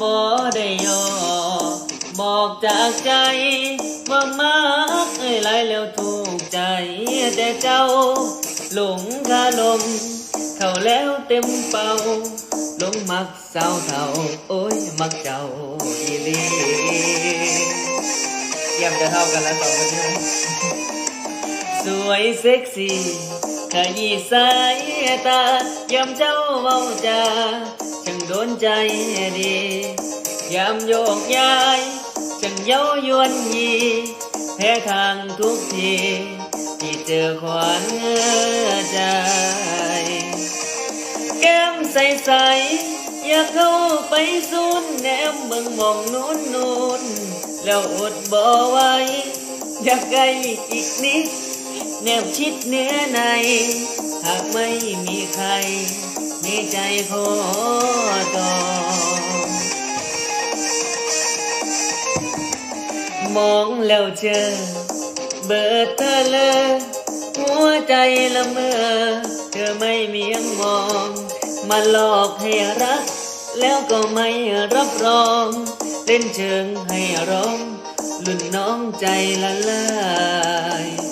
บ่ได้ยอบอกจากใจว่ามักเอ้ยหลายแล้วถูกใจแต่เจ้า หลงคาลมเข้าแล้วเต็มเป่าหลงมักสาวเท่าโอ้ยมักเจ้าอีลีเยี่ยมจะเท่ากันแล้วสองคนนี้สวยเซ็กซี่ขยี้สายตายามเจ้าเว้าจาช่างโดนใจดี ยามโยกย้ายช่างเย้ายวนยีแพ้ทางทุกที ที่เจอขวานใจ แก้มใสๆอยากเข้าไปซูนแนมเบิ่งมองนู้นนู้นแล้วอดบ่ไหวอยากใกล้อีกนิด แนบชิดเนื้อใน หากไม่มีใครมีใจพอต่อ มองแล้วเจอ เบิดเธอเลยหัวใจละเมอ เธอไม่มียังมอง มาหลอกให้รัก แล้วก็ไม่รับรอง เล่นเชิงให้ร้อง ลุ่นน้องใจละลาย